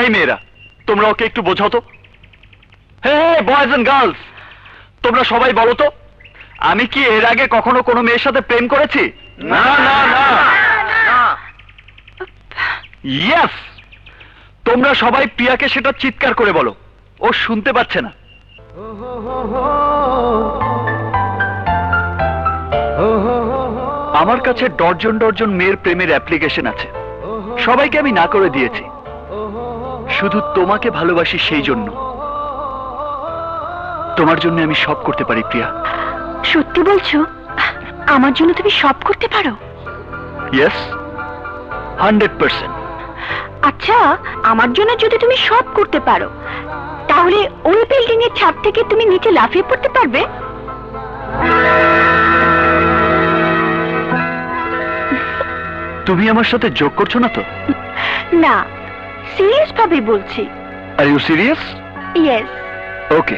এই মেয়েরা তোমরা ওকে একটু বোঝাও তো। হে বয়েজ এন্ড গার্লস তোমরা সবাই বলো তো আমি কি এর আগে কখনো কোনো মেয়ের সাথে প্রেম করেছি? না না না। ইয়েস তোমরা সবাই প্রিয়াকে সেটা চিৎকার করে বলো ও শুনতে পাচ্ছে না। আমার কাছে ডর্জন ডর্জন মেয়ের প্রেমের অ্যাপ্লিকেশন আছে। সবাইকে আমি না করে দিয়েছি। শুধু তোমাকে ভালোবাসি সেই জন্য। তোমার জন্য আমি সব করতে পারি প্রিয়া। সত্যি বলছো? আমার জন্য তুমি সব করতে পারো? ইয়েস হান্ড্রেড পার্সেন্ট আচ্ছা আমার জন্য যদি তুমি সব করতে পারো তাহলে ওই বিল্ডিং এর ছাদ থেকে তুমি নিচে লাফিয়ে পড়তে পারবে? তুমি আমার সাথে যোগ করছ না তো? না সিরিয়াস ভাবে বলছি। Are you serious yes okay